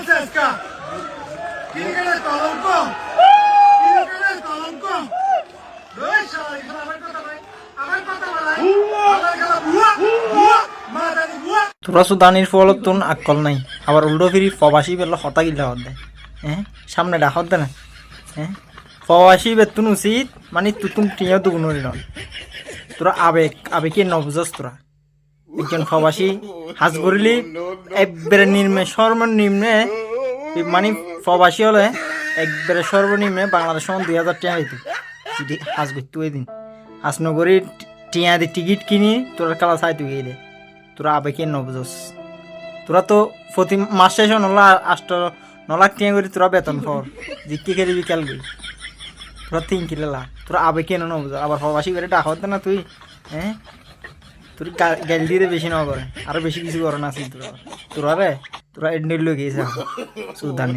আজকা ক্রিকেটের কলঙ্ক ক্রিকেটের কলঙ্ক ওই শালা, এখানে আমার কথা তোরা সুদানির ফলত তোর আকল নাই। আবার উল্টো ফিরি ফবাসি বেলা হতা গিলা হত দেয় হ্যাঁ সামনে ডাকত দে না। হ্যাঁ ফবাসি বেতুন উচিত মানে তুতুম টিয়া দুগুণ তোরা আবেগ আবেগে নবুঝস তোরা। একজন ফবাসি হাজ করিলি একবারে নিম্নে মানে ফবাসি হলে একবারে সর্বনিম্নে বাংলাদেশ সমান দুই হাজার টাকা দিত যদি হাজ করতে ওই দিন হাজ নগরী টিয়া দি টিকিট কিনি তোরা কালা চাই তুই দে তোরা আবেগে নবুঝস তোরা তো প্রতি মাস শেষ নলা আষ্ট নলাখ টিয়া করে তোরা বেতন ফর জিকি খেলি বিকাল গই তোরা তিন কিলেলা তোরা আবেগে নবুঝ আবার ফবাসি করে ডাকত না তুই হ্যাঁ? তোর গাল দিয়ে বেশি না করে। আরও বেশি কিছু করে না তোরা। তোরা রে। రైట్ నీళ్ళు గీసాం చూద్దాం